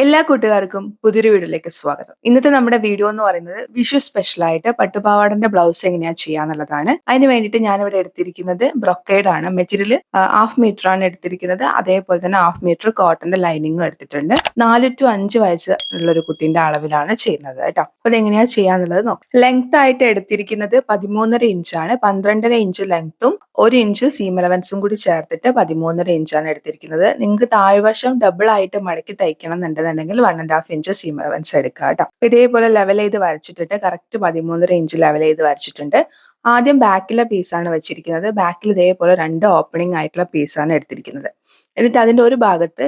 എല്ലാ കൂട്ടുകാർക്കും പുതിയൊരു വീഡിയോയിലേക്ക് സ്വാഗതം. ഇന്നത്തെ നമ്മുടെ വീഡിയോ എന്ന് പറയുന്നത് വിഷു സ്പെഷ്യൽ ആയിട്ട് പട്ടുപാവാടന്റെ ബ്ലൗസ് എങ്ങനെയാ ചെയ്യാന്നുള്ളതാണ് അതിന് വേണ്ടിയിട്ട് ഞാനിവിടെ എടുത്തിരിക്കുന്നത് ബ്രൊക്കേഡ് ആണ്. മെറ്റീരിയൽ ഹാഫ് മീറ്റർ ആണ് എടുത്തിരിക്കുന്നത്. അതേപോലെ തന്നെ ഹാഫ് മീറ്റർ കോട്ടന്റെ ലൈനിങ്ങും എടുത്തിട്ടുണ്ട്. നാല് ടു അഞ്ച് വയസ്സ് ഉള്ള ഒരു കുട്ടീന്റെ അളവിലാണ് ചെയ്യുന്നത് കേട്ടോ. അപ്പൊ അതെങ്ങനെയാ ചെയ്യാന്നുള്ളത് നോക്കാം. ലെങ്ത് ആയിട്ട് എടുത്തിരിക്കുന്നത് പതിമൂന്നര ഇഞ്ചാണ് പന്ത്രണ്ടര ഇഞ്ച് ലെങ്ത്തും ഒരു ഇഞ്ച് സീം അലവൻസും കൂടി ചേർത്തിട്ട് പതിമൂന്നര ഇഞ്ചാണ് എടുത്തിരിക്കുന്നത്. നിങ്ങൾക്ക് താഴ്വശം ഡബിൾ ആയിട്ട് മടക്കി തയ്ക്കണം എന്നുണ്ടെന്നുണ്ടെങ്കിൽ one and half inch seam allowance എടുക്കുക കേട്ടോ. ഇതേപോലെ ലെവൽ ചെയ്ത് വരച്ചിട്ടിട്ട് കറക്റ്റ് പതിമൂന്നര ഇഞ്ച് ലെവൽ ചെയ്ത് വരച്ചിട്ടുണ്ട്. ആദ്യം ബാക്കിലെ പീസാണ് വെച്ചിരിക്കുന്നത്. ബാക്കിൽ ഇതേപോലെ രണ്ട് ഓപ്പണിംഗ് ആയിട്ടുള്ള പീസാണ് എടുത്തിരിക്കുന്നത്. എന്നിട്ട് അതിന്റെ ഒരു ഭാഗത്ത്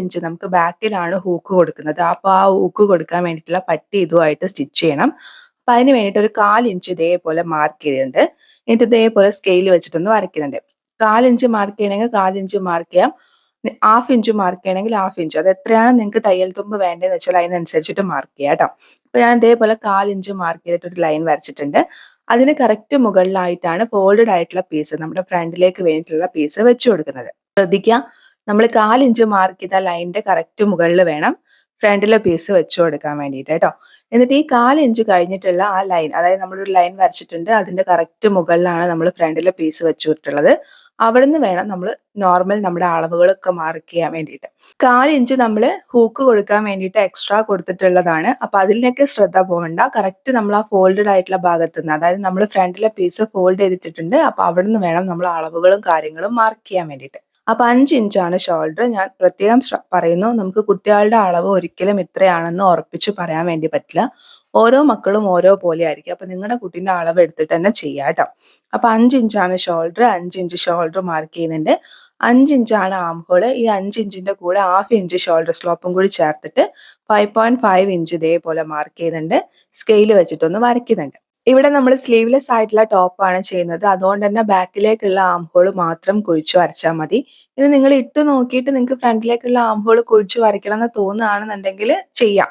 ഇഞ്ച് നമുക്ക് ബാക്കിലാണ് ഹൂക്ക് കൊടുക്കുന്നത്. അപ്പോൾ ആ ഹൂക്ക് കൊടുക്കാൻ വേണ്ടിയിട്ടുള്ള പട്ടി ഇതുമായിട്ട് സ്റ്റിച്ച് ചെയ്യണം. അപ്പൊ അതിന് വേണ്ടിയിട്ട് ഒരു കാലിഞ്ച് ഇതേപോലെ മാർക്ക് ചെയ്തിട്ടുണ്ട്. എന്നിട്ട് ഇതേപോലെ സ്കെയിൽ വെച്ചിട്ടൊന്ന് വരയ്ക്കുന്നുണ്ട്. കാലിഞ്ച് മാർക്ക് ചെയ്യണമെങ്കിൽ ഇഞ്ച് മാർക്ക് ചെയ്യാം. ഹാഫ് ഇഞ്ച് മാർക്ക് ചെയ്യണമെങ്കിൽ ഹാഫ് ഇഞ്ച് അത് എത്രയാണ് നിങ്ങൾക്ക് തയ്യൽ തുമ്പ് വേണ്ടതെന്ന് വെച്ചാൽ അതിനനുസരിച്ചിട്ട് മാർക്ക് ചെയ്യാം കേട്ടോ. അപ്പൊ ഞാൻ ഇതേപോലെ കാലിഞ്ച് മാർക്ക് ചെയ്തിട്ട് ഒരു ലൈൻ വരച്ചിട്ടുണ്ട്. അതിന് കറക്റ്റ് മുകളിലായിട്ടാണ് ഫോൾഡഡ് ആയിട്ടുള്ള പീസ് നമ്മുടെ ഫ്രണ്ടിലേക്ക് വേണ്ടിയിട്ടുള്ള പീസ് വെച്ചു കൊടുക്കുന്നത്. ശ്രദ്ധിക്കുക നമ്മൾ കാലിഞ്ച് മാർക്ക് ചെയ്ത ലൈനിന്റെ കറക്റ്റ് മുകളിൽ വേണം ഫ്രണ്ടിലെ പീസ് വെച്ചു കൊടുക്കാൻ വേണ്ടിയിട്ട് കേട്ടോ. എന്നിട്ട് ഈ കാൽ ഇഞ്ച് കഴിഞ്ഞിട്ടുള്ള ആ ലൈൻ അതായത് നമ്മളൊരു ലൈൻ വരച്ചിട്ടുണ്ട് അതിന്റെ കറക്റ്റ് മുകളിലാണ് നമ്മൾ ഫ്രണ്ടിലെ പീസ് വെച്ചിട്ടുള്ളത് അവിടുന്ന് വേണം നമ്മൾ നോർമൽ നമ്മുടെ അളവുകളൊക്കെ മാർക്ക് ചെയ്യാൻ വേണ്ടിയിട്ട് കാലിഞ്ച് നമ്മൾ ഹൂക്ക് കൊടുക്കാൻ വേണ്ടിയിട്ട് എക്സ്ട്രാ കൊടുത്തിട്ടുള്ളതാണ്. അപ്പൊ അതിലേക്ക് ശ്രദ്ധ പോകണ്ട കറക്റ്റ് നമ്മൾ ആ ഫോൾഡഡ് ആയിട്ടുള്ള ഭാഗത്ത് നിന്ന് അതായത് നമ്മൾ ഫ്രണ്ടിലെ പീസ് ഫോൾഡ് ചെയ്തിട്ടുണ്ട് അപ്പൊ അവിടുന്ന് വേണം നമ്മൾ അളവുകളും കാര്യങ്ങളും മാർക്ക് ചെയ്യാൻ വേണ്ടിയിട്ട്. അപ്പൊ അഞ്ച് ഇഞ്ചാണ് ഷോൾഡർ ഞാൻ പ്രത്യേകം പറയുന്നു നമുക്ക് കുട്ടികളുടെ അളവ് ഒരിക്കലും ഇത്രയാണെന്ന് ഉറപ്പിച്ച് പറയാൻ വേണ്ടി പറ്റില്ല. ഓരോ മക്കളും ഓരോ പോലെ ആയിരിക്കും. അപ്പൊ നിങ്ങളുടെ കുട്ടീന്റെ അളവ് എടുത്തിട്ട് തന്നെ ചെയ്യാം കേട്ടോ. അപ്പൊ അഞ്ച് ഇഞ്ചാണ് ഷോൾഡർ അഞ്ച് ഇഞ്ച് ഷോൾഡർ മാർക്ക് ചെയ്യുന്നുണ്ട്. അഞ്ച് ഇഞ്ചാണ് ആം ഹോൾ ഈ അഞ്ച് ഇഞ്ചിന്റെ കൂടെ ഹാഫ് ഇഞ്ച് ഷോൾഡർ സ്ലോപ്പും കൂടി ചേർത്തിട്ട് ഫൈവ് പോയിന്റ് ഫൈവ് ഇഞ്ച് ഇതേപോലെ മാർക്ക് ചെയ്യുന്നുണ്ട്. സ്കെയിൽ വെച്ചിട്ടൊന്ന് വരയ്ക്കുന്നുണ്ട്. ഇവിടെ നമ്മൾ സ്ലീവ്ലെസ് ആയിട്ടുള്ള ടോപ്പാണ് ചെയ്യുന്നത്. അതുകൊണ്ട് തന്നെ ബാക്കിലേക്കുള്ള ആം ഹോൾ മാത്രം കുഴിച്ചു വരച്ചാൽ മതി. ഇത് നിങ്ങൾ ഇട്ട് നോക്കിയിട്ട് നിങ്ങൾക്ക് ഫ്രണ്ടിലേക്കുള്ള ആം ഹോൾ കുഴിച്ചു വരയ്ക്കണം എന്ന് തോന്നുകയാണെന്നുണ്ടെങ്കിൽ ചെയ്യാം.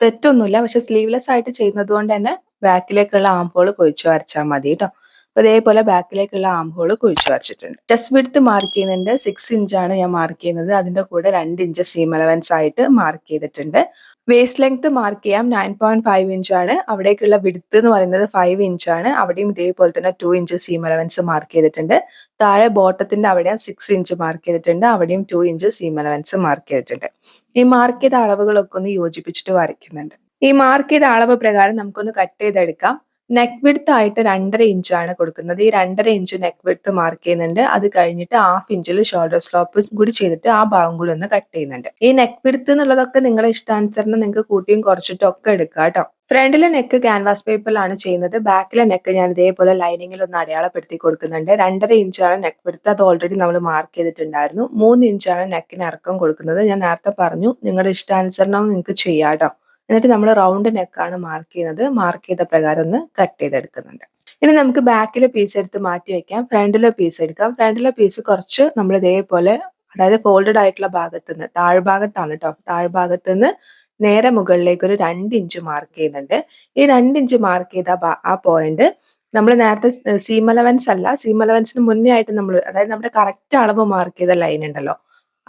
തെറ്റൊന്നുമില്ല. പക്ഷെ സ്ലീവ്ലെസ് ആയിട്ട് ചെയ്യുന്നത് കൊണ്ട് തന്നെ ബാക്കിലേക്കുള്ള ആം ഹോൾ കുഴിച്ചു വരച്ചാൽ മതി കേട്ടോ. അപ്പൊ അതേപോലെ ബാക്കിലേക്കുള്ള ആം ഹോൾ കുഴിച്ചു വരച്ചിട്ടുണ്ട്. ചെസ്റ്റ് വിടുത്ത് മാർക്ക് ചെയ്യുന്നുണ്ട്. സിക്സ് ഇഞ്ചാണ് ഞാൻ മാർക്ക് ചെയ്യുന്നത്. അതിന്റെ കൂടെ രണ്ട് ഇഞ്ച് സീം അലവൻസ് ആയിട്ട് മാർക്ക് ചെയ്തിട്ടുണ്ട്. വേസ്റ്റ് ലെങ്ത് മാർക്ക് ചെയ്യാം. നയൻ പോയിന്റ് ഫൈവ് ഇഞ്ച് ആണ്. അവിടേക്കുള്ള വിടുത്ത് എന്ന് പറയുന്നത് ഫൈവ് ഇഞ്ച് ആണ്. അവിടെയും ഇതേപോലെ തന്നെ two inch seam allowance mark ചെയ്തിട്ടുണ്ട്. താഴെ ബോട്ടത്തിന്റെ അവിടെയും സിക്സ് ഇഞ്ച് മാർക്ക് ചെയ്തിട്ടുണ്ട്. അവിടെയും two inch seam allowance mark ചെയ്തിട്ടുണ്ട്. ഈ മാർക്ക് ചെയ്ത അളവുകളൊക്കെ ഒന്ന് യോജിപ്പിച്ചിട്ട് വരയ്ക്കുന്നുണ്ട്. ഈ മാർക്ക് ചെയ്ത അളവ് പ്രകാരം നമുക്കൊന്ന് കട്ട് ചെയ്തെടുക്കാം. നെക്ക് വിഡ്ത്ത് ആയിട്ട് രണ്ടര ആണ് കൊടുക്കുന്നത്. ഈ രണ്ടര ഇഞ്ച് നെക്ക് വിഡ്ത്ത് മാർക്ക് ചെയ്യുന്നുണ്ട്. അത് കഴിഞ്ഞിട്ട് ഹാഫ് ഇഞ്ചിൽ ഷോൾഡർ സ്ലോപ്പ് കൂടി ചെയ്തിട്ട് ആ ഭാഗം കൂടി ഒന്ന് കട്ട് ചെയ്യുന്നുണ്ട്. ഈ നെക്ക് വിഡ്ത്ത് എന്നുള്ളതൊക്കെ നിങ്ങളുടെ ഇഷ്ടാനുസരണം നിങ്ങൾക്ക് കൂട്ടിയും കുറച്ചിട്ടും ഒക്കെ എടുക്കുക കേട്ടോ ഫ്രണ്ടിലെ നെക്ക് ക്യാൻവാസ് പേപ്പറിലാണ് ചെയ്യുന്നത്. ബാക്കിലെ നെക്ക് ഞാൻ ഇതേപോലെ ലൈനിങ്ങിൽ ഒന്ന് അടയാളപ്പെടുത്തി കൊടുക്കുന്നുണ്ട്. രണ്ടര ഇഞ്ചാണ് നെക്ക് വിടുത്ത് അത് ഓൾറെഡി നമ്മൾ മാർക്ക് ചെയ്തിട്ടുണ്ടായിരുന്നു. മൂന്ന് ഇഞ്ചാണ് നെക്കിന് ഇറക്കം കൊടുക്കുന്നത്. ഞാൻ നേരത്തെ പറഞ്ഞു. നിങ്ങളുടെ ഇഷ്ടാനുസരണം നിങ്ങൾക്ക് ചെയ്യാം കേട്ടോ. എന്നിട്ട് നമ്മൾ റൗണ്ട് നെക്കാണ് മാർക്ക് ചെയ്യുന്നത്. മാർക്ക് ചെയ്ത പ്രകാരം ഒന്ന് കട്ട് ചെയ്തെടുക്കുന്നുണ്ട്. ഇനി നമുക്ക് ബാക്കിലെ പീസ് എടുത്ത് മാറ്റി വെക്കാം. ഫ്രണ്ടിലെ പീസ് എടുക്കാം. ഫ്രണ്ടിലെ പീസ് കുറച്ച് നമ്മൾ ഇതേപോലെ അതായത് ഫോൾഡഡ് ആയിട്ടുള്ള ഭാഗത്ത് നിന്ന് താഴ്ഭാഗത്താണ് കേട്ടോ താഴ്ഭാഗത്ത് നിന്ന് നേരെ മുകളിലേക്ക് ഒരു രണ്ട് ഇഞ്ച് മാർക്ക് ചെയ്യുന്നുണ്ട്. ഈ രണ്ട് ഇഞ്ച് മാർക്ക് ചെയ്ത ആ പോയിന്റ് നമ്മൾ നേരത്തെ സീമലവൻസ് അല്ല. സീം അലവൻസിന് മുന്നേ ആയിട്ട് നമ്മൾ അതായത് നമ്മുടെ കറക്റ്റ് അളവ് മാർക്ക് ചെയ്ത ലൈൻ ഉണ്ടല്ലോ.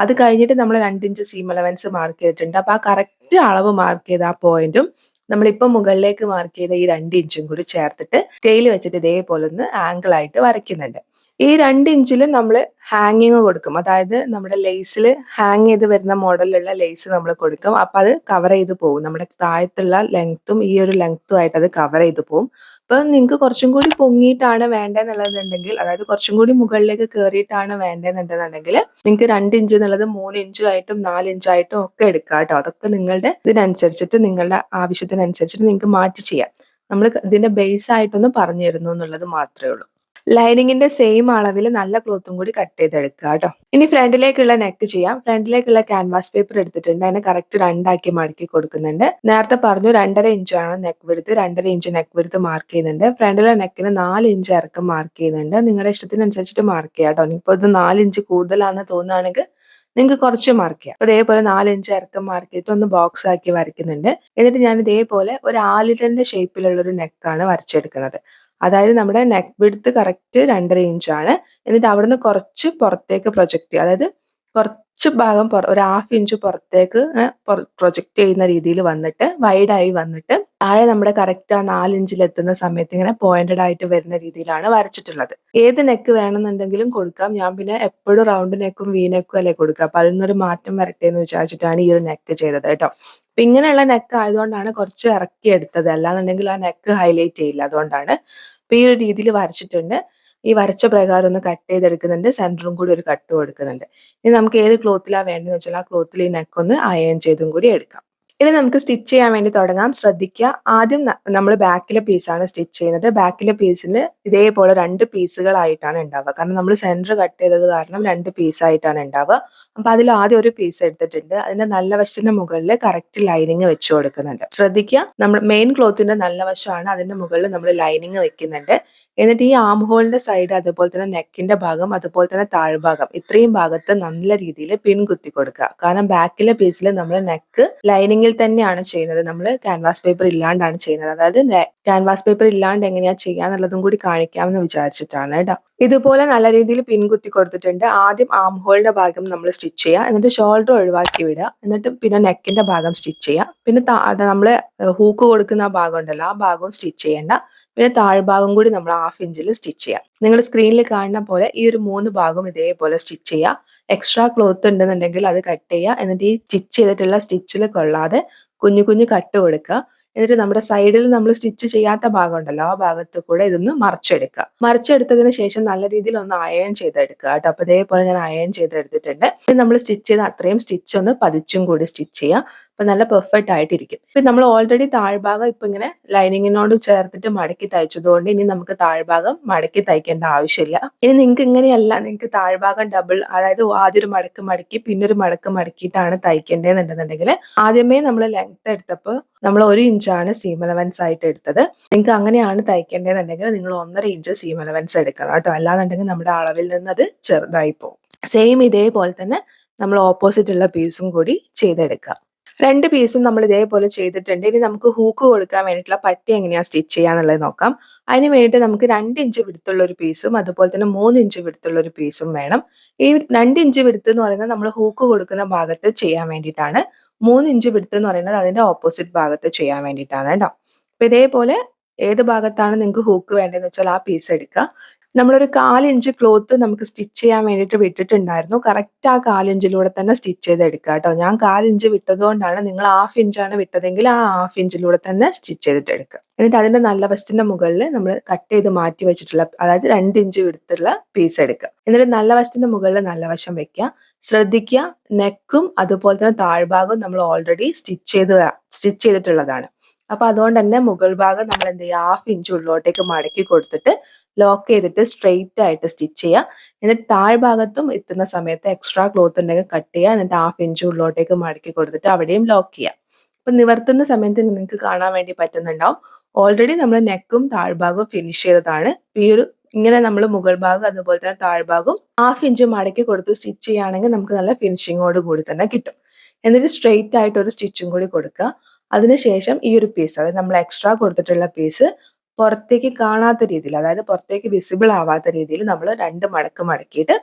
അത് കഴിഞ്ഞിട്ട് നമ്മൾ രണ്ട് ഇഞ്ച് സീം അലവൻസ് മാർക്ക് ചെയ്തിട്ടുണ്ട്. അപ്പൊ ആ കറക്റ്റ് അളവ് മാർക്ക് ചെയ്ത ആ പോയിന്റും നമ്മളിപ്പോ മുകളിലേക്ക് മാർക്ക് ചെയ്ത ഈ രണ്ട് ഇഞ്ചും കൂടി ചേർത്തിട്ട് സ്കെയിൽ വെച്ചിട്ട് ഇതേപോലെ ഒന്ന് ആംഗിൾ ആയിട്ട് വരയ്ക്കുന്നുണ്ട്. ഈ രണ്ട് ഇഞ്ചിൽ നമ്മൾ ഹാങ്ങിങ് കൊടുക്കും. അതായത് നമ്മുടെ ലേസിൽ ഹാങ് ചെയ്ത് വരുന്ന മോഡലിലുള്ള ലേസ് നമ്മൾ കൊടുക്കും. അപ്പൊ അത് കവർ ചെയ്ത് പോകും. നമ്മുടെ താഴത്തുള്ള ലെങ്ത്തും ഈ ഒരു ലെങ്ത്തും ആയിട്ട് അത് കവർ ചെയ്ത് പോകും. അപ്പൊ നിങ്ങൾക്ക് കുറച്ചും കൂടി പൊങ്ങിയിട്ടാണ് വേണ്ടതെന്നുള്ളതെന്നുണ്ടെങ്കിൽ അതായത് കുറച്ചും കൂടി മുകളിലേക്ക് കയറിയിട്ടാണ് വേണ്ടതെന്നുണ്ടെന്നുണ്ടെങ്കിൽ നിങ്ങൾക്ക് രണ്ട് ഇഞ്ച് എന്നുള്ളത് മൂന്ന് ഇഞ്ചായിട്ടും നാല് ഇഞ്ചായിട്ടും ഒക്കെ എടുക്കാം കേട്ടോ. അതൊക്കെ നിങ്ങളുടെ ഇതിനനുസരിച്ചിട്ട് നിങ്ങളുടെ ആവശ്യത്തിനനുസരിച്ചിട്ട് നിങ്ങൾക്ക് മാറ്റി ചെയ്യാം. നമ്മൾ ഇതിന്റെ ബേസ് ആയിട്ടൊന്ന് പറഞ്ഞു തരുന്നു എന്നുള്ളത് മാത്രമേ ഉള്ളൂ. ലൈനിങ്ങിന്റെ സെയിം അളവിൽ നല്ല ക്ലോത്തും കൂടി കട്ട് ചെയ്തെടുക്കുക കേട്ടോ. ഇനി ഫ്രണ്ടിലേക്കുള്ള നെക്ക് ചെയ്യാം. ഫ്രണ്ടിലേക്കുള്ള ക്യാൻവാസ് പേപ്പർ എടുത്തിട്ടുണ്ട്. അതിനെ കറക്റ്റ് രണ്ടാക്കി മടക്കി കൊടുക്കുന്നുണ്ട്. നേരത്തെ പറഞ്ഞു രണ്ടര ഇഞ്ചാണ് നെക്ക് വിടുത്ത് രണ്ടര ഇഞ്ച് നെക്ക് വിടുത്ത് മാർക്ക് ചെയ്യുന്നുണ്ട്. ഫ്രണ്ടിലെ നെക്കിന് നാല് ഇഞ്ച് ഇറക്കം മാർക്ക് ചെയ്യുന്നുണ്ട്. നിങ്ങളുടെ ഇഷ്ടത്തിനനുസരിച്ചിട്ട് മാർക്ക് ചെയ്യാം കേട്ടോ. ഇനിയിപ്പോ ഇത് നാല് ഇഞ്ച് കൂടുതലാണെന്ന് തോന്നുകയാണെങ്കിൽ നിങ്ങൾക്ക് കുറച്ച് മാർക്ക് ചെയ്യാം. അതേപോലെ ഇഞ്ച് ഇറക്കം മാർക്ക് ചെയ്തിട്ട് ഒന്ന് ബോക്സ് ആക്കി വരയ്ക്കുന്നുണ്ട്. എന്നിട്ട് ഞാൻ ഇതേപോലെ ഒരു ആലിലിന്റെ ഷേപ്പിലുള്ള ഒരു നെക്കാണ് വരച്ചെടുക്കുന്നത്. അതായത് നമ്മുടെ നെക്ക് വിടുത്ത് കറക്റ്റ് രണ്ടര ഇഞ്ചാണ് എന്നിട്ട് അവിടുന്ന് കുറച്ച് പുറത്തേക്ക് പ്രൊജക്റ്റ് ചെയ്യുക. അതായത് കുറച്ച് ഭാഗം ഒരു ഹാഫ് ഇഞ്ച് പുറത്തേക്ക് പ്രൊജക്റ്റ് ചെയ്യുന്ന രീതിയിൽ വന്നിട്ട് വൈഡായി വന്നിട്ട് താഴെ നമ്മുടെ കറക്റ്റ് ആ നാലിഞ്ചിൽ എത്തുന്ന സമയത്ത് ഇങ്ങനെ പോയിന്റഡ് ആയിട്ട് വരുന്ന രീതിയിലാണ് വരച്ചിട്ടുള്ളത്. ഏത് നെക്ക് വേണമെന്നുണ്ടെങ്കിലും കൊടുക്കാം. ഞാൻ പിന്നെ എപ്പോഴും റൗണ്ട് നെക്കും വി നെക്കും അല്ലേ കൊടുക്കുക. അപ്പൊ അതിൽ നിന്നൊരു മാറ്റം വരട്ടെ എന്ന് വിചാരിച്ചിട്ടാണ് ഈ ഒരു നെക്ക് ചെയ്തത് കേട്ടോ. ഇങ്ങനെയുള്ള നെക്ക് ആയതുകൊണ്ടാണ് കുറച്ച് ഇറക്കി എടുത്തത് അല്ലാന്നുണ്ടെങ്കിൽ ആ നെക്ക് ഹൈലൈറ്റ് ചെയ്യില്ല. അതുകൊണ്ടാണ് ഒരു രീതിയിൽ വരച്ചിട്ടുണ്ട്. ഈ വരച്ച പ്രകാരം ഒന്ന് കട്ട് ചെയ്തെടുക്കുന്നുണ്ട്. സെന്ററും കൂടി ഒരു കട്ട് കൊടുക്കുന്നുണ്ട് ഇനി നമുക്ക് ഏത് ക്ലോത്തിലാണ് വേണ്ടതെന്ന് വെച്ചാൽ ആ ക്ലോത്തിൽ ഈ നെക്ക് ഒന്ന് അയൺ ചെയ്തും കൂടി എടുക്കാം. ഇനി നമുക്ക് സ്റ്റിച്ച് ചെയ്യാൻ വേണ്ടി തുടങ്ങാം. ശ്രദ്ധിക്കുക. ആദ്യം നമ്മൾ ബാക്കിലെ പീസാണ് സ്റ്റിച്ച് ചെയ്യുന്നത്. ബാക്കിലെ പീസിന് ഇതേപോലെ രണ്ട് പീസുകളായിട്ടാണ് ഉണ്ടാവുക. കാരണം നമ്മൾ സെന്റർ കട്ട് ചെയ്തത് കാരണം രണ്ട് പീസായിട്ടാണ് ഉണ്ടാവുക. അപ്പോൾ അതിൽ ആദ്യം ഒരു പീസ് എടുത്തിട്ടുണ്ട്. അതിന്റെ നല്ല വശത്തിന്റെ മുകളിൽ കറക്റ്റ് ലൈനിങ് വെച്ച് കൊടുക്കുന്നുണ്ട്. ശ്രദ്ധിക്കുക. നമ്മൾ മെയിൻ ക്ലോത്തിന്റെ നല്ല വശമാണ്. അതിന്റെ മുകളിൽ നമ്മൾ ലൈനിങ് വെക്കുന്നുണ്ട്. എന്നിട്ട് ഈ ആം ഹോളിന്റെ സൈഡ് അതുപോലെ തന്നെ നെക്കിന്റെ ഭാഗം അതുപോലെ തന്നെ താഴ്ഭാഗം ഇത്രയും ഭാഗത്ത് നല്ല രീതിയിൽ പിൻ കുത്തി കൊടുക്കുക. കാരണം ബാക്കിലെ പീസിൽ നമ്മൾ നെക്ക് ലൈനിങ്ങിൽ തന്നെയാണ് ചെയ്യുന്നത്. നമ്മൾ ക്യാൻവാസ് പേപ്പർ ഇല്ലാണ്ടാണ് ചെയ്യുന്നത്. അതായത് ക്യാൻവാസ് പേപ്പർ ഇല്ലാണ്ട് എങ്ങനെയാ ചെയ്യാന്നുള്ളതും കൂടി കാണിക്കാമെന്ന് വിചാരിച്ചിട്ടാണ് കേട്ടോ. ഇതുപോലെ നല്ല രീതിയിൽ പിൻകുത്തി കൊടുത്തിട്ടുണ്ട്. ആദ്യം ആം ഹോളിന്റെ ഭാഗം നമ്മൾ സ്റ്റിച്ച് ചെയ്യുക എന്നിട്ട് ഷോൾഡർ ഒഴിവാക്കി വിടുക എന്നിട്ട് പിന്നെ നെക്കിന്റെ ഭാഗം സ്റ്റിച്ച് ചെയ്യുക പിന്നെ നമ്മൾ ഹൂക്ക് കൊടുക്കുന്ന ആ ഭാഗം ഉണ്ടല്ലോ ആ ഭാഗവും സ്റ്റിച്ച് ചെയ്യേണ്ട. പിന്നെ താഴ്ഭാഗം കൂടി നമ്മൾ ഹാഫ് ഇഞ്ചിൽ സ്റ്റിച്ച് ചെയ്യാം. നിങ്ങൾ സ്ക്രീനിൽ കാണുന്ന പോലെ ഈ ഒരു മൂന്ന് ഭാഗവും ഇതേപോലെ സ്റ്റിച്ച് ചെയ്യുക എക്സ്ട്രാ ക്ലോത്ത് ഉണ്ടെന്നുണ്ടെങ്കിൽ അത് കട്ട് ചെയ്യുക എന്നിട്ട് ഈ സ്റ്റിച്ച് ചെയ്തിട്ടുള്ള സ്റ്റിച്ചിൽ കൊള്ളാതെ കുഞ്ഞു കുഞ്ഞു കട്ട് കൊടുക്കുക. എന്നിട്ട് നമ്മുടെ സൈഡിൽ നമ്മൾ സ്റ്റിച്ച് ചെയ്യാത്ത ഭാഗം ഉണ്ടല്ലോ ആ ഭാഗത്ത് കൂടെ ഇതൊന്ന് മറിച്ചെടുക്കുക. മറിച്ചെടുത്തതിന് ശേഷം നല്ല രീതിയിൽ ഒന്ന് അയൺ ചെയ്തെടുക്കുക കേട്ടോ. അപ്പൊ ഇതേപോലെ ഞാൻ അയൺ ചെയ്തെടുത്തിട്ടുണ്ട്. നമ്മൾ സ്റ്റിച്ച് ചെയ്ത അത്രയും സ്റ്റിച്ച് ഒന്ന് പതിച്ചും കൂടി സ്റ്റിച്ച് ചെയ്യാം. അപ്പൊ നല്ല പെർഫെക്റ്റ് ആയിട്ടിരിക്കും. ഇപ്പൊ നമ്മൾ ഓൾറെഡി താഴ്ഭാഗം ഇപ്പൊ ഇങ്ങനെ ലൈനിങ്ങിനോട് ചേർത്തിട്ട് മടക്കി തയ്ച്ചതുകൊണ്ട് ഇനി നമുക്ക് താഴ്ഭാഗം മടക്കി തയ്ക്കേണ്ട ആവശ്യമില്ല. ഇനി നിങ്ങൾക്ക് ഇങ്ങനെയല്ല നിങ്ങൾക്ക് താഴ്ഭാഗം ഡബിൾ അതായത് ആദ്യം ഒരു മടക്ക് മടക്കി പിന്നെ ഒരു മടക്ക് മടക്കിയിട്ടാണ് തയ്ക്കേണ്ടതെന്നുണ്ടെന്നുണ്ടെങ്കിൽ ആദ്യമേ നമ്മൾ ലെങ്ത് എടുത്തപ്പോൾ നമ്മൾ ഒരു ഇഞ്ചാണ് സീം അലവൻസ് ആയിട്ട് എടുത്തത്. നിങ്ങൾക്ക് അങ്ങനെയാണ് തയ്ക്കേണ്ടതെന്നുണ്ടെങ്കിൽ നിങ്ങൾ ഒന്നര ഇഞ്ച് സീം അലവൻസ് എടുക്കണം കേട്ടോ. അല്ലാന്നുണ്ടെങ്കിൽ നമ്മുടെ അളവിൽ നിന്ന് അത് ചെറുതായി പോകും സെയിം ഇതേപോലെ തന്നെ നമ്മൾ ഓപ്പോസിറ്റ് ഉള്ള പീസും കൂടി ചെയ്തെടുക്കുക. രണ്ട് പീസും നമ്മൾ ഇതേപോലെ ചെയ്തിട്ടുണ്ട്. ഇനി നമുക്ക് ഹൂക്ക് കൊടുക്കാൻ വേണ്ടിയിട്ടുള്ള പട്ടി എങ്ങനെയാണ് സ്റ്റിച്ച് ചെയ്യാന്നുള്ളത് നോക്കാം. അതിന് വേണ്ടിയിട്ട് നമുക്ക് രണ്ട് ഇഞ്ച് വിടുത്തുള്ള ഒരു പീസും അതുപോലെ തന്നെ മൂന്ന് ഇഞ്ച് വിടുത്തുള്ള ഒരു പീസും വേണം. ഈ രണ്ട് ഇഞ്ച് വിടുത്ത് എന്ന് പറയുന്നത് നമ്മൾ ഹൂക്ക് കൊടുക്കുന്ന ഭാഗത്ത് ചെയ്യാൻ വേണ്ടിയിട്ടാണ്. മൂന്ന് ഇഞ്ച് വിടുത്ത് എന്ന് പറയുന്നത് അതിന്റെ ഓപ്പോസിറ്റ് ഭാഗത്ത് ചെയ്യാൻ വേണ്ടിയിട്ടാണ് കേട്ടോ. അപ്പൊ ഇതേപോലെ ഏത് ഭാഗത്താണ് നിങ്ങൾക്ക് ഹൂക്ക് വേണ്ടതെന്ന് വെച്ചാൽ ആ പീസ് എടുക്കുക. നമ്മളൊരു കാലിഞ്ച് ക്ലോത്ത് നമുക്ക് സ്റ്റിച്ച് ചെയ്യാൻ വേണ്ടിയിട്ട് വിട്ടിട്ടുണ്ടായിരുന്നു. കറക്റ്റ് ആ കാലിഞ്ചിലൂടെ തന്നെ സ്റ്റിച്ച് ചെയ്ത് എടുക്കുക കേട്ടോ. ഞാൻ കാലിഞ്ച് വിട്ടതുകൊണ്ടാണ് നിങ്ങൾ ഹാഫ് ഇഞ്ചാണ് വിട്ടതെങ്കിൽ ആ ഹാഫ് ഇഞ്ചിലൂടെ തന്നെ സ്റ്റിച്ച് ചെയ്തിട്ട് എടുക്കുക എന്നിട്ട് അതിന്റെ നല്ല വശത്തിന്റെ മുകളിൽ നമ്മൾ കട്ട് ചെയ്ത് മാറ്റി വെച്ചിട്ടുള്ള അതായത് രണ്ട് ഇഞ്ച് വിടുത്തുള്ള പീസ് എടുക്കുക. എന്നിട്ട് നല്ല വശത്തിന്റെ മുകളിൽ നല്ല വശം വെക്കുക. ശ്രദ്ധിക്കുക. നെക്കും അതുപോലെ തന്നെ താഴ്ഭാഗവും നമ്മൾ ഓൾറെഡി സ്റ്റിച്ച് ചെയ്ത് സ്റ്റിച്ച് ചെയ്തിട്ടുള്ളതാണ്. അപ്പൊ അതുകൊണ്ട് തന്നെ മുകൾ ഭാഗം നമ്മൾ എന്ത് ചെയ്യുക? ഹാഫ് ഇഞ്ച് ഉള്ളിലോട്ടേക്ക് മടക്കി കൊടുത്തിട്ട് ലോക്ക് ചെയ്തിട്ട് സ്ട്രെയിറ്റ് ആയിട്ട് സ്റ്റിച്ച് ചെയ്യുക. എന്നിട്ട് താഴ്ഭാഗത്തും എത്തുന്ന സമയത്ത് എക്സ്ട്രാ ക്ലോത്ത് ഉണ്ടെങ്കിൽ കട്ട് ചെയ്യുക. എന്നിട്ട് ഹാഫ് ഇഞ്ച് ഉള്ളിലോട്ടേക്ക് മടക്കി കൊടുത്തിട്ട് അവിടെയും ലോക്ക് ചെയ്യുക. അപ്പൊ നിവർത്തുന്ന സമയത്ത് നിങ്ങൾക്ക് കാണാൻ വേണ്ടി പറ്റുന്നുണ്ടാവും. ഓൾറെഡി നമ്മൾ നെക്കും താഴ്ഭാഗവും ഫിനിഷ് ചെയ്തതാണ്. ഈ ഒരു ഇങ്ങനെ നമ്മൾ മുകൾ ഭാഗം അതുപോലെ തന്നെ താഴ്ഭാഗം ഹാഫ് ഇഞ്ച് മടക്കി കൊടുത്ത് സ്റ്റിച്ച് ചെയ്യുകയാണെങ്കിൽ നമുക്ക് നല്ല ഫിനിഷിങ്ങോട് കൂടി തന്നെ കിട്ടും. എന്നിട്ട് സ്ട്രെയിറ്റ് ആയിട്ട് ഒരു സ്റ്റിച്ചും കൂടി കൊടുക്കുക. അതിനുശേഷം ഈ ഒരു പീസ് അതായത് നമ്മൾ എക്സ്ട്രാ കൊടുത്തിട്ടുള്ള പീസ് പുറത്തേക്ക് കാണാത്ത രീതിയിൽ അതായത് പുറത്തേക്ക് വിസിബിൾ ആവാത്ത രീതിയിൽ നമ്മൾ രണ്ട് മടക്ക് മടക്കിയിട്ട്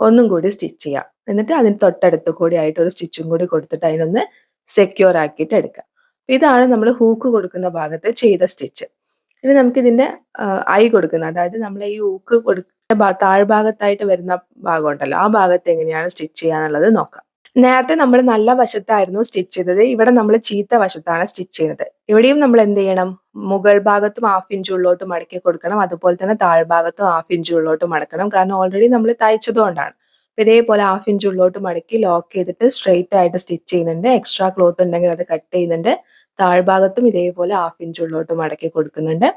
ഒന്നും കൂടി സ്റ്റിച്ച് ചെയ്യാം. എന്നിട്ട് അതിന് തൊട്ടടുത്ത് കൂടി ആയിട്ട് ഒരു സ്റ്റിച്ചും കൂടി കൊടുത്തിട്ട് അതിനൊന്ന് സെക്യൂർ ആക്കിയിട്ട് എടുക്കാം. ഇതാണ് നമ്മൾ ഹൂക്ക് കൊടുക്കുന്ന ഭാഗത്ത് ചെയ്ത സ്റ്റിച്ച് ഇനി നമുക്ക് ഇതിന്റെ ഐ കൊടുക്കുന്ന അതായത് നമ്മൾ ഈ ഹൂക്ക് കൊടുക്കുന്ന താഴ്ഭാഗത്തായിട്ട് വരുന്ന ഭാഗം ഉണ്ടല്ലോ ആ ഭാഗത്ത് എങ്ങനെയാണ് സ്റ്റിച്ച് ചെയ്യാന്നുള്ളത് നോക്കാം. നേരത്തെ നമ്മൾ നല്ല വശത്തായിരുന്നു സ്റ്റിച്ച് ചെയ്തത് ഇവിടെ നമ്മൾ ചീത്ത വശത്താണ് സ്റ്റിച്ച് ചെയ്യുന്നത്. ഇവിടെയും നമ്മൾ എന്ത് ചെയ്യണം? മുകൾ ഭാഗത്തും ഹാഫ് ഇഞ്ച് ഉള്ളോട്ട് മടക്കി കൊടുക്കണം. അതുപോലെ തന്നെ താഴ്ഭാഗത്തും ഹാഫ് ഇഞ്ച് ഉള്ളോട്ട് മടക്കണം. കാരണം ഓൾറെഡി നമ്മൾ തയ്ച്ചതുകൊണ്ടാണ്. ഇതേപോലെ ഹാഫ് ഇഞ്ച് ഉള്ളോട്ട് മടക്കി ലോക്ക് ചെയ്തിട്ട് സ്ട്രെയിറ്റ് ആയിട്ട് സ്റ്റിച്ച് ചെയ്യുന്നുണ്ട്. എക്സ്ട്രാ ക്ലോത്ത് ഉണ്ടെങ്കിൽ അത് കട്ട് ചെയ്യുന്നുണ്ട്. താഴ്ഭാഗത്തും ഇതേപോലെ ഹാഫ് ഇഞ്ച് ഉള്ളോട്ട് മടക്കി കൊടുക്കുന്നുണ്ട്.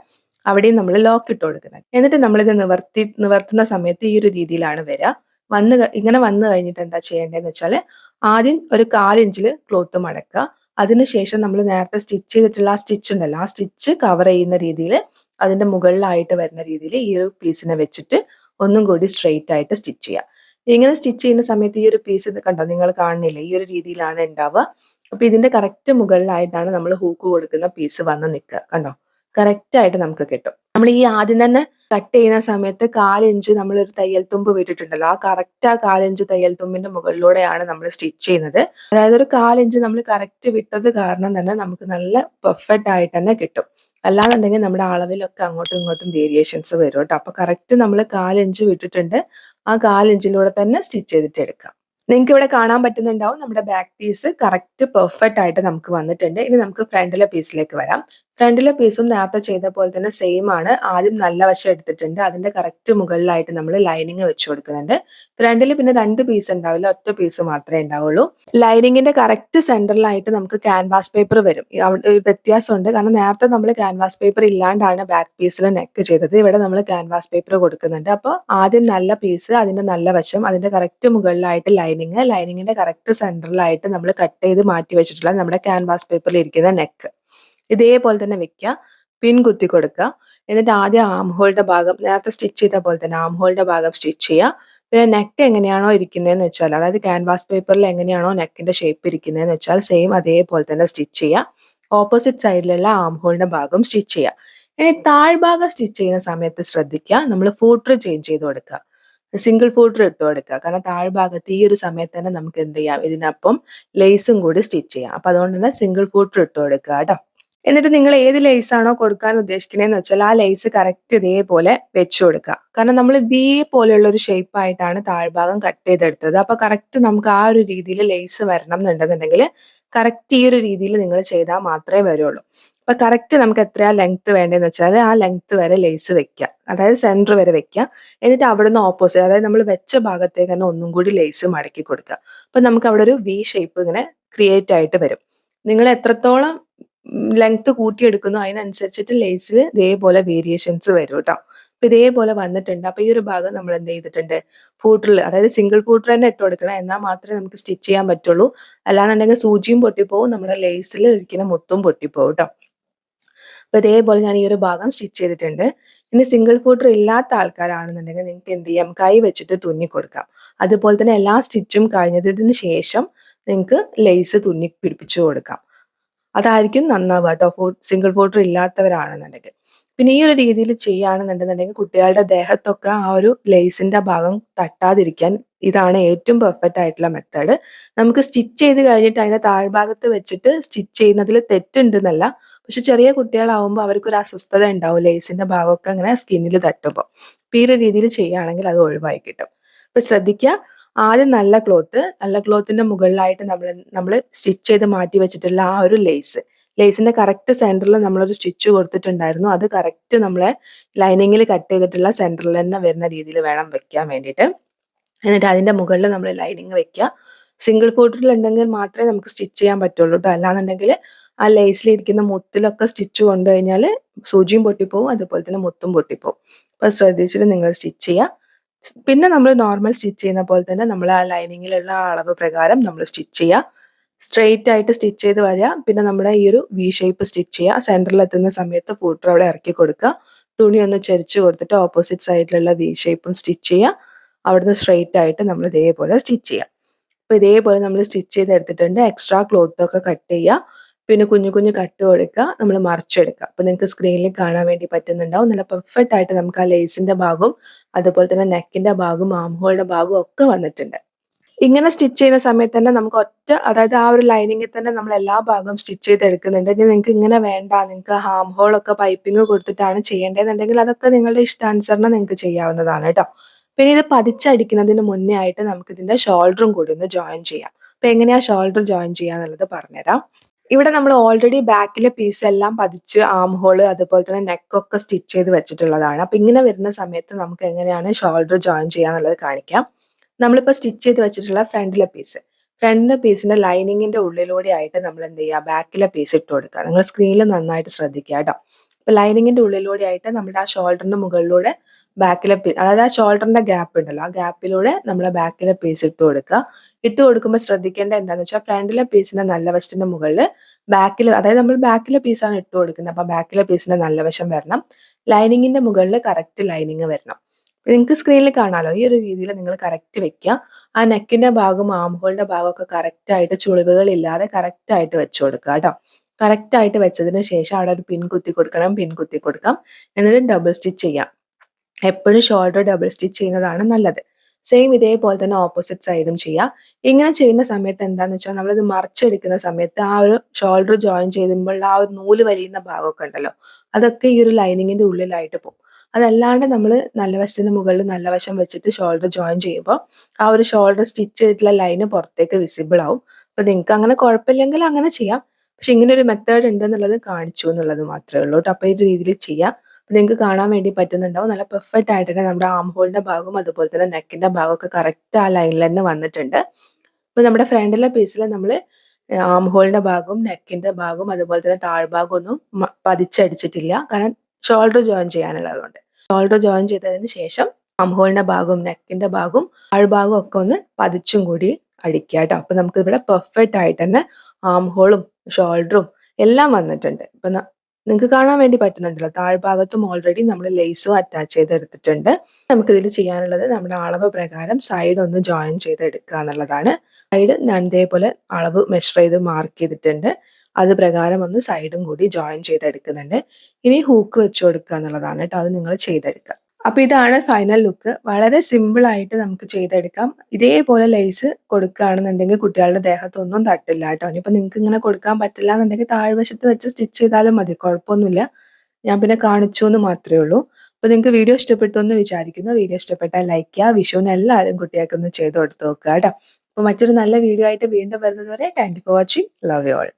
അവിടെയും നമ്മൾ ലോക്ക് ഇട്ട് കൊടുക്കുന്നുണ്ട്. എന്നിട്ട് നമ്മളിത് നിവർത്തി നിവർത്തുന്ന സമയത്ത് ഈ ഒരു രീതിയിലാണ് വരിക. വന്ന് ഇങ്ങനെ വന്നു കഴിഞ്ഞിട്ട് എന്താ ചെയ്യേണ്ടതെന്ന് വെച്ചാൽ ആദ്യം ഒരു കാലിഞ്ചിൽ ക്ലോത്ത് മടക്കുക. അതിനുശേഷം നമ്മൾ നേരത്തെ സ്റ്റിച്ച് ചെയ്തിട്ടുള്ള ആ സ്റ്റിച്ച് ഉണ്ടല്ലോ ആ സ്റ്റിച്ച് കവർ ചെയ്യുന്ന രീതിയിൽ അതിന്റെ മുകളിലായിട്ട് വരുന്ന രീതിയിൽ ഈ ഒരു പീസിനെ വെച്ചിട്ട് ഒന്നും കൂടി സ്ട്രെയിറ്റ് ആയിട്ട് സ്റ്റിച്ച് ചെയ്യുക ഇങ്ങനെ സ്റ്റിച്ച് ചെയ്യുന്ന സമയത്ത് ഈ ഒരു പീസ് കണ്ടോ? നിങ്ങൾ കാണുന്നില്ല? ഈ ഒരു രീതിയിലാണ് ഉണ്ടാവുക അപ്പൊ ഇതിന്റെ കറക്റ്റ് മുകളിലായിട്ടാണ് നമ്മൾ ഹൂക്ക് കൊടുക്കുന്ന പീസ് വന്ന് നിൽക്കുക. കണ്ടോ? കറക്റ്റ് ആയിട്ട് നമുക്ക് കിട്ടും. നമ്മൾ ഈ ആദ്യം തന്നെ കട്ട് ചെയ്യുന്ന സമയത്ത് കാലിഞ്ച് നമ്മൾ ഒരു തയ്യൽ തുമ്പ് വിട്ടിട്ടുണ്ടല്ലോ. ആ കറക്റ്റ് ആ കാലിഞ്ച് തയ്യൽ തുമ്പിന്റെ മുകളിലൂടെയാണ് നമ്മൾ സ്റ്റിച്ച് ചെയ്യുന്നത്. അതായത് ഒരു കാലിഞ്ച് നമ്മൾ കറക്റ്റ് വിട്ടത് കാരണം തന്നെ നമുക്ക് നല്ല പെർഫെക്റ്റ് ആയിട്ട് തന്നെ കിട്ടും. അല്ലാന്നുണ്ടെങ്കിൽ നമ്മുടെ അളവിലൊക്കെ അങ്ങോട്ടും ഇങ്ങോട്ടും വേരിയേഷൻസ് വരും കേട്ടോ. അപ്പൊ കറക്റ്റ് നമ്മൾ കാലിഞ്ച് വിട്ടിട്ടുണ്ട്. ആ കാലിഞ്ചിലൂടെ തന്നെ സ്റ്റിച്ച് ചെയ്തിട്ട് എടുക്കാം. നിങ്ങൾക്ക് ഇവിടെ കാണാൻ പറ്റുന്നുണ്ടാവും നമ്മുടെ ബാക്ക് പീസ് കറക്റ്റ് പെർഫെക്റ്റ് ആയിട്ട് നമുക്ക് വന്നിട്ടുണ്ട്. ഇനി നമുക്ക് ഫ്രണ്ടിലെ പീസിലേക്ക് വരാം. ഫ്രണ്ടിലെ പീസും നേരത്തെ ചെയ്ത പോലെ തന്നെ സെയിം ആണ്. ആദ്യം നല്ല വശം എടുത്തിട്ടുണ്ട്. അതിന്റെ കറക്റ്റ് മുകളിലായിട്ട് നമ്മൾ ലൈനിങ് വെച്ച് കൊടുക്കുന്നുണ്ട്. ഫ്രണ്ടിൽ പിന്നെ രണ്ട് പീസ് ഉണ്ടാവില്ല. ഒറ്റ പീസ് മാത്രമേ ഉണ്ടാവുള്ളൂ. ലൈനിങ്ങിന്റെ കറക്റ്റ് സെന്ററിലായിട്ട് നമുക്ക് ക്യാൻവാസ് പേപ്പർ വരും. വ്യത്യാസമുണ്ട്. കാരണം നേരത്തെ നമ്മൾ ക്യാൻവാസ് പേപ്പർ ഇല്ലാണ്ടാണ് ബാക്ക് പീസിൽ നെക്ക് ചെയ്തത്. ഇവിടെ നമ്മൾ ക്യാൻവാസ് പേപ്പർ കൊടുക്കുന്നുണ്ട്. അപ്പോൾ ആദ്യം നല്ല പീസ് അതിന്റെ നല്ല വശം അതിന്റെ കറക്റ്റ് മുകളിലായിട്ട് ലൈനിങ് ലൈനിങ്ങിന്റെ കറക്റ്റ് സെന്ററിലായിട്ട് നമ്മൾ കട്ട് ചെയ്ത് മാറ്റി വെച്ചിട്ടുള്ള നമ്മുടെ ക്യാൻവാസ് പേപ്പറിൽ ഇരിക്കുന്ന നെക്ക് ഇതേപോലെ തന്നെ വെക്കുക. പിൻ കുത്തി കൊടുക്കുക. എന്നിട്ട് ആദ്യം ആം ഹോളിന്റെ ഭാഗം നേരത്തെ സ്റ്റിച്ച് ചെയ്ത പോലെ തന്നെ ആം ഹോളിന്റെ ഭാഗം സ്റ്റിച്ച് ചെയ്യുക. പിന്നെ നെക്ക് എങ്ങനെയാണോ ഇരിക്കുന്നതെന്ന് വെച്ചാൽ അതായത് ക്യാൻവാസ് പേപ്പറിൽ എങ്ങനെയാണോ നെക്കിന്റെ ഷേപ്പ് ഇരിക്കുന്നതെന്ന് വെച്ചാൽ സെയിം അതേപോലെ തന്നെ സ്റ്റിച്ച് ചെയ്യുക. ഓപ്പോസിറ്റ് സൈഡിലുള്ള ആം ഹോളിന്റെ ഭാഗം സ്റ്റിച്ച് ചെയ്യുക. ഇനി താഴ്ഭാഗം സ്റ്റിച്ച് ചെയ്യുന്ന സമയത്ത് ശ്രദ്ധിക്കുക. നമ്മൾ ഫൂട്ടർ ചേഞ്ച് ചെയ്ത് കൊടുക്കുക. സിംഗിൾ ഫൂട്ടർ ഇട്ട് കൊടുക്കുക. കാരണം താഴ്ഭാഗത്ത് ഈ ഒരു സമയത്ത് തന്നെ നമുക്ക് എന്ത് ചെയ്യാം? ഇതിനൊപ്പം ലേസും കൂടി സ്റ്റിച്ച് ചെയ്യാം. അപ്പൊ അതുകൊണ്ട് തന്നെ സിംഗിൾ ഫൂട്ടർ ഇട്ട് കൊടുക്കുക കേട്ടോ. എന്നിട്ട് നിങ്ങൾ ഏത് ലേസ് ആണോ കൊടുക്കാൻ ഉദ്ദേശിക്കുന്നതെന്ന് വെച്ചാൽ ആ ലേസ് കറക്റ്റ് ഇതേപോലെ വെച്ചു കൊടുക്കുക. കാരണം നമ്മൾ വി പോലെയുള്ള ഒരു ഷേപ്പ് ആയിട്ടാണ് താഴ്ഭാഗം കട്ട് ചെയ്തെടുത്തത്. അപ്പൊ കറക്റ്റ് നമുക്ക് ആ ഒരു രീതിയിൽ ലേസ് വരണം എന്നുണ്ടെന്നുണ്ടെങ്കിൽ കറക്റ്റ് ഈ ഒരു രീതിയിൽ നിങ്ങൾ ചെയ്താൽ മാത്രമേ വരുള്ളൂ. അപ്പൊ കറക്റ്റ് നമുക്ക് എത്രയാ ലെങ്ത് വേണ്ടതെന്ന് വെച്ചാൽ ആ ലെങ്ത് വരെ ലേസ് വെക്കുക. അതായത് സെന്റർ വരെ വെക്കുക. എന്നിട്ട് അവിടെ നിന്ന് ഓപ്പോസിറ്റ് അതായത് നമ്മൾ വെച്ച ഭാഗത്തേക്ക് തന്നെ ഒന്നും കൂടി ലേസ് മടക്കി കൊടുക്കുക. അപ്പൊ നമുക്ക് അവിടെ ഒരു വി ഷേപ്പ് ഇങ്ങനെ ക്രിയേറ്റ് ആയിട്ട് വരും. നിങ്ങൾ എത്രത്തോളം ലെങ്ത് കൂട്ടിയെടുക്കുന്നു. അതിനനുസരിച്ചിട്ട് ലേസിൽ ഇതേപോലെ വേരിയേഷൻസ് വരും കേട്ടോ അപ്പൊ ഇതേപോലെ വന്നിട്ടുണ്ട്. അപ്പൊ ഈ ഒരു ഭാഗം നമ്മൾ എന്ത് ചെയ്തിട്ടുണ്ട്? പൂട്ടിൽ അതായത് സിംഗിൾ ഫൂട്ടർ തന്നെ ഇട്ട് കൊടുക്കണം. എന്നാൽ മാത്രമേ നമുക്ക് സ്റ്റിച്ച് ചെയ്യാൻ പറ്റുള്ളൂ. അല്ലാന്നുണ്ടെങ്കിൽ സൂചിയും പൊട്ടിപ്പോവും. നമ്മുടെ ലേസിൽ ഇരിക്കുന്ന മുത്തും പൊട്ടിപ്പോവും കേട്ടോ അപ്പൊ ഇതേപോലെ ഞാൻ ഈ ഒരു ഭാഗം സ്റ്റിച്ച് ചെയ്തിട്ടുണ്ട്. ഇനി സിംഗിൾ ഫൂട്ടർ ഇല്ലാത്ത ആൾക്കാരാണെന്നുണ്ടെങ്കിൽ നിങ്ങൾക്ക് എന്ത് ചെയ്യാം? കൈ വെച്ചിട്ട് തുന്നി കൊടുക്കാം. അതുപോലെ തന്നെ എല്ലാ സ്റ്റിച്ചും കഴിഞ്ഞതിന് ശേഷം നിങ്ങൾക്ക് ലേസ് തുന്നി പിടിപ്പിച്ചു കൊടുക്കാം. അതായിരിക്കും നന്നാവുക കേട്ടോ. സിംഗിൾ ഫോട്ടർ ഇല്ലാത്തവരാണെന്നുണ്ടെങ്കിൽ. പിന്നെ ഈ ഒരു രീതിയിൽ ചെയ്യുകയാണെന്നുണ്ടെന്നുണ്ടെങ്കിൽ കുട്ടികളുടെ ദേഹത്തൊക്കെ ആ ഒരു ലേസിന്റെ ഭാഗം തട്ടാതിരിക്കാൻ ഇതാണ് ഏറ്റവും പെർഫെക്റ്റ് ആയിട്ടുള്ള മെത്തേഡ് നമുക്ക് സ്റ്റിച്ച് ചെയ്ത് കഴിഞ്ഞിട്ട് അതിന്റെ താഴ്ഭാഗത്ത് വെച്ചിട്ട് സ്റ്റിച്ച് ചെയ്യുന്നതിൽ തെറ്റുണ്ടെന്നല്ല. പക്ഷെ ചെറിയ കുട്ടികളാവുമ്പോൾ അവർക്കൊരു അസ്വസ്ഥത ഉണ്ടാവും ലേസിന്റെ ഭാഗമൊക്കെ അങ്ങനെ സ്കിന്നിൽ തട്ടുമ്പോൾ. ഈ ഒരു രീതിയിൽ ചെയ്യുകയാണെങ്കിൽ അത് ഒഴിവായി കിട്ടും. അപ്പൊ ശ്രദ്ധിക്കുക ആദ്യം നല്ല ക്ലോത്ത് നല്ല ക്ലോത്തിന്റെ മുകളിലായിട്ട് നമ്മൾ നമ്മൾ സ്റ്റിച്ച് ചെയ്ത് മാറ്റി വെച്ചിട്ടുള്ള ആ ഒരു ലേസ്. ലേസിന്റെ കറക്റ്റ് സെന്ററിൽ നമ്മളൊരു സ്റ്റിച്ച് കൊടുത്തിട്ടുണ്ടായിരുന്നു. അത് കറക്റ്റ് നമ്മളെ ലൈനിങ്ങിൽ കട്ട് ചെയ്തിട്ടുള്ള സെന്ററിൽ തന്നെ വരുന്ന രീതിയിൽ വേണം വെക്കാൻ വേണ്ടിയിട്ട്. എന്നിട്ട് അതിന്റെ മുകളിൽ നമ്മൾ ലൈനിങ് വെക്കുക. സിംഗിൾ ഫോട്ടിൽ ഉണ്ടെങ്കിൽ മാത്രമേ നമുക്ക് സ്റ്റിച്ച് ചെയ്യാൻ പറ്റുള്ളൂ കേട്ടോ. അല്ലാന്നുണ്ടെങ്കിൽ ആ ലേസിലിരിക്കുന്ന മുത്തിലൊക്കെ സ്റ്റിച്ച് കൊണ്ടുകഴിഞ്ഞാൽ സൂചിയും പൊട്ടിപ്പോവും അതുപോലെ തന്നെ മുത്തും പൊട്ടിപ്പോവും. അപ്പൊ ശ്രദ്ധിച്ചിട്ട് നിങ്ങൾ സ്റ്റിച്ച് ചെയ്യുക. പിന്നെ നമ്മൾ നോർമൽ സ്റ്റിച്ച് ചെയ്യുന്ന പോലെ തന്നെ നമ്മൾ ആ ലൈനിങ്ങിലുള്ള അളവ് പ്രകാരം നമ്മൾ സ്റ്റിച്ച് ചെയ്യുക സ്ട്രെയിറ്റ് ആയിട്ട് സ്റ്റിച്ച് ചെയ്ത് വരിക പിന്നെ നമ്മുടെ ഈ ഒരു വി ഷേപ്പ് സ്റ്റിച്ച് ചെയ്യുക സെന്ററിൽ എത്തുന്ന സമയത്ത് ഫൂട്ടർ അവിടെ ഇറക്കി കൊടുക്കുക തുണി ഒന്ന് ചരിച്ച് കൊടുത്തിട്ട് ഓപ്പോസിറ്റ് സൈഡിലുള്ള വി ഷേപ്പും സ്റ്റിച്ച് ചെയ്യുക അവിടുന്ന് സ്ട്രെയിറ്റ് ആയിട്ട് നമ്മൾ ഇതേപോലെ സ്റ്റിച്ച് ചെയ്യുക അപ്പോൾ ഇതേപോലെ നമ്മൾ സ്റ്റിച്ച് ചെയ്ത് എടുത്തിട്ടുണ്ട് എക്സ്ട്രാ ക്ലോത്തൊക്കെ കട്ട് ചെയ്യുക പിന്നെ കുഞ്ഞു കുഞ്ഞു കട്ട് കൊടുക്കുക നമ്മൾ മറിച്ചെടുക്കുക. അപ്പോൾ നിങ്ങൾക്ക് സ്ക്രീനിൽ കാണാൻ വേണ്ടി പറ്റുന്നുണ്ടാവും. നല്ല പെർഫെക്റ്റ് ആയിട്ട് നമുക്ക് ആ ലേസിന്റെ ഭാഗവും അതുപോലെ തന്നെ നെക്കിന്റെ ഭാഗവും ആംഹോളുടെ ഭാഗവും ഒക്കെ വന്നിട്ടുണ്ട്. ഇങ്ങനെ സ്റ്റിച്ച് ചെയ്യുന്ന സമയത്ത് തന്നെ നമുക്ക് ഒറ്റ അതായത് ആ ഒരു ലൈനിങ്ങിൽ തന്നെ നമ്മൾ എല്ലാ ഭാഗവും സ്റ്റിച്ച് ചെയ്ത് എടുക്കുന്നുണ്ട് ഇനി നിങ്ങൾക്ക് ഇങ്ങനെ വേണ്ട നിങ്ങൾക്ക് ഹാം ഒക്കെ പൈപ്പിംഗ് കൊടുത്തിട്ടാണ് ചെയ്യേണ്ടതെന്നുണ്ടെങ്കിൽ അതൊക്കെ നിങ്ങളുടെ ഇഷ്ടാനുസരണം നിങ്ങൾക്ക് ചെയ്യാവുന്നതാണ് കേട്ടോ. പിന്നെ ഇത് പതിച്ചടിക്കുന്നതിന് മുന്നേ ആയിട്ട് നമുക്ക് ഇതിന്റെ ഷോൾഡറും കൂടി ഒന്ന് ജോയിൻ ചെയ്യാം. അപ്പൊ എങ്ങനെയാ ഷോൾഡർ ജോയിൻ ചെയ്യാന്നുള്ളത് പറഞ്ഞുതരാം. ഇവിടെ നമ്മൾ ഓൾറെഡി ബാക്കിലെ പീസ് എല്ലാം പതിച്ച് ആം ഹോൾ അതുപോലെ തന്നെ നെക്കൊക്കെ സ്റ്റിച്ച് ചെയ്ത് വെച്ചിട്ടുള്ളതാണ്. അപ്പൊ ഇങ്ങനെ വരുന്ന സമയത്ത് നമുക്ക് എങ്ങനെയാണ് ഷോൾഡർ ജോയിൻ ചെയ്യാന്നുള്ളത് കാണിക്കാം. നമ്മളിപ്പോൾ സ്റ്റിച്ച് ചെയ്ത് വെച്ചിട്ടുള്ള ഫ്രണ്ടിലെ പീസ് ഫ്രണ്ടിലെ പീസിന്റെ ലൈനിങ്ങിന്റെ ഉള്ളിലൂടെ ആയിട്ട് നമ്മൾ എന്ത് ചെയ്യുക? ബാക്കിലെ പീസ് ഇട്ട് കൊടുക്കുക. നിങ്ങൾ സ്ക്രീനിൽ നന്നായിട്ട് ശ്രദ്ധിക്കുക കേട്ടോ. അപ്പൊ ലൈനിങ്ങിന്റെ ഉള്ളിലൂടെ ആയിട്ട് നമ്മുടെ ആ ഷോൾഡറിന്റെ മുകളിലൂടെ ബാക്കിലെ അതായത് ആ ഷോൾഡറിന്റെ ഗ്യാപ്പ് ഉണ്ടല്ലോ ആ ഗ്യാപ്പിലൂടെ നമ്മൾ ബാക്കിലെ പീസ് ഇട്ട് കൊടുക്കുക. ഇട്ട് കൊടുക്കുമ്പോൾ ശ്രദ്ധിക്കേണ്ട എന്താണെന്ന് വെച്ചാൽ ഫ്രണ്ടിലെ പീസിന്റെ നല്ല വശത്തിന്റെ മുകളിൽ ബാക്കിൽ അതായത് നമ്മൾ ബാക്കിലെ പീസാണ് ഇട്ട് കൊടുക്കുന്നത് അപ്പൊ ബാക്കിലെ പീസിന്റെ നല്ല വശം വരണം. ലൈനിങ്ങിന്റെ മുകളിൽ കറക്റ്റ് ലൈനിങ് വരണം. നിങ്ങൾക്ക് സ്ക്രീനിൽ കാണാമല്ലോ ഈ ഒരു രീതിയിൽ നിങ്ങൾ കറക്റ്റ് വെക്കുക. ആ നെക്കിന്റെ ഭാഗം ഭാഗവും ഭാഗമൊക്കെ കറക്റ്റ് ആയിട്ട് ചുളിവുകൾ ഇല്ലാതെ കറക്റ്റ് ആയിട്ട് വെച്ചു കൊടുക്കുക കേട്ടോ. കറക്റ്റ് ആയിട്ട് വെച്ചതിന് ശേഷം അവിടെ ഒരു പിൻ കുത്തി കൊടുക്കണം പിൻ കുത്തി കൊടുക്കാം. എന്നിട്ട് ഡബിൾ സ്റ്റിച്ച് ചെയ്യാം. എപ്പോഴും ഷോൾഡർ ഡബിൾ സ്റ്റിച്ച് ചെയ്യുന്നതാണ് നല്ലത്. സെയിം ഇതേപോലെ തന്നെ ഓപ്പോസിറ്റ് സൈഡും ചെയ്യാം. ഇങ്ങനെ ചെയ്യുന്ന സമയത്ത് എന്താന്ന് വെച്ചാൽ നമ്മളിത് മറിച്ചെടുക്കുന്ന സമയത്ത് ആ ഒരു ഷോൾഡർ ജോയിൻ ചെയ്യുമ്പോൾ ആ ഒരു നൂൽ വലിയുന്ന ഭാഗമൊക്കെ ഉണ്ടല്ലോ അതൊക്കെ ഈ ഒരു ലൈനിങ്ങിന്റെ ഉള്ളിലായിട്ട് പോകും. അതല്ലാണ്ട് നമ്മൾ നല്ല വശത്തിന് മുകളിൽ നല്ല വശം വെച്ചിട്ട് ഷോൾഡർ ജോയിൻ ചെയ്യുമ്പോൾ ആ ഒരു ഷോൾഡർ സ്റ്റിച്ച് ചെയ്തിട്ടുള്ള ലൈന് പുറത്തേക്ക് വിസിബിൾ ആവും. അപ്പൊ നിങ്ങൾക്ക് അങ്ങനെ കുഴപ്പമില്ലെങ്കിൽ അങ്ങനെ ചെയ്യാം. പക്ഷെ ഇങ്ങനെ ഒരു മെത്തേഡ് ഉണ്ട് എന്നുള്ളത് കാണിച്ചു എന്നുള്ളത് മാത്രമേ ഉള്ളൂ കേട്ടോ. അപ്പോൾ ഈ രീതിയിൽ ചെയ്യാം. നിങ്ങൾക്ക് കാണാൻ വേണ്ടി പറ്റുന്നുണ്ടാവും. നല്ല പെർഫെക്റ്റ് ആയിട്ട് തന്നെ നമ്മുടെ ആം ഹോളിന്റെ ഭാഗവും അതുപോലെ തന്നെ നെക്കിന്റെ ഭാഗമൊക്കെ കറക്റ്റ് ആ ലൈനിൽ തന്നെ വന്നിട്ടുണ്ട്. അപ്പോൾ നമ്മുടെ ഫ്രണ്ടിലെ പീസിൽ നമ്മൾ ആം ഹോളിന്റെ ഭാഗവും നെക്കിന്റെ ഭാഗവും അതുപോലെ തന്നെ താഴ്ഭാഗവും ഒന്നും പതിച്ചടിച്ചിട്ടില്ല. കാരണം ഷോൾഡർ ജോയിൻ ചെയ്യാനുള്ളതുകൊണ്ട്. ഷോൾഡർ ജോയിൻ ചെയ്തതിന് ശേഷം ആം ഹോളിന്റെ ഭാഗവും നെക്കിന്റെ ഭാഗവും താഴ്ഭാഗവും ഒക്കെ ഒന്ന് പതിച്ചും കൂടി അടിക്കുക കേട്ടോ. അപ്പൊ നമുക്ക് ഇവിടെ പെർഫെക്റ്റ് ആയിട്ട് തന്നെ ആം ഹോളും ഷോൾഡറും എല്ലാം വന്നിട്ടുണ്ട്. ഇപ്പൊ നിങ്ങൾക്ക് കാണാൻ വേണ്ടി പറ്റുന്നുണ്ടല്ലോ. താഴ്ഭാഗത്തും ഓൾറെഡി നമ്മൾ ലേസും അറ്റാച്ച് ചെയ്തെടുത്തിട്ടുണ്ട്. നമുക്ക് ഇതിൽ ചെയ്യാനുള്ളത് നമ്മുടെ അളവ് പ്രകാരം സൈഡ് ഒന്ന് ജോയിൻ ചെയ്തെടുക്കുക എന്നുള്ളതാണ്. സൈഡ് ഞാൻ ഇതേപോലെ അളവ് മെഷർ ചെയ്ത് മാർക്ക് ചെയ്തിട്ടുണ്ട്. അത് പ്രകാരം ഒന്ന് സൈഡും കൂടി ജോയിൻ ചെയ്തെടുക്കുന്നുണ്ട്. ഇനി ഹൂക്ക് വെച്ച് കൊടുക്കുക എന്നുള്ളതാണ് കേട്ടോ അത് നിങ്ങൾ ചെയ്തെടുക്കുക. അപ്പൊ ഇതാണ് ഫൈനൽ ലുക്ക് വളരെ സിമ്പിൾ ആയിട്ട് നമുക്ക് ചെയ്തെടുക്കാം. ഇതേപോലെ ലൈസ് കൊടുക്കുകയാണെന്നുണ്ടെങ്കിൽ കുട്ടികളുടെ ദേഹത്തൊന്നും തട്ടില്ല കേട്ടോ. ഇനിയിപ്പോ നിങ്ങൾക്ക് ഇങ്ങനെ കൊടുക്കാൻ പറ്റില്ല എന്നുണ്ടെങ്കിൽ താഴ്വശത്ത് വെച്ച് സ്റ്റിച്ച് ചെയ്താലും മതി. കുഴപ്പമൊന്നുമില്ല. ഞാൻ പിന്നെ കാണിച്ചു എന്ന് മാത്രമേ ഉള്ളൂ. അപ്പൊ നിങ്ങൾക്ക് വീഡിയോ ഇഷ്ടപ്പെട്ടു എന്ന് വിചാരിക്കുന്നു. വീഡിയോ ഇഷ്ടപ്പെട്ടാൽ ലൈക്ക് ചെയ്യുക. വിഷുവിന് എല്ലാവരും കുട്ടികൾക്ക് ഒന്ന് ചെയ്ത് കൊടുത്ത് നോക്കുക കേട്ടോ. അപ്പൊ മറ്റൊരു നല്ല വീഡിയോ ആയിട്ട് വീണ്ടും വരുന്നതുവരെ thank you for watching love you all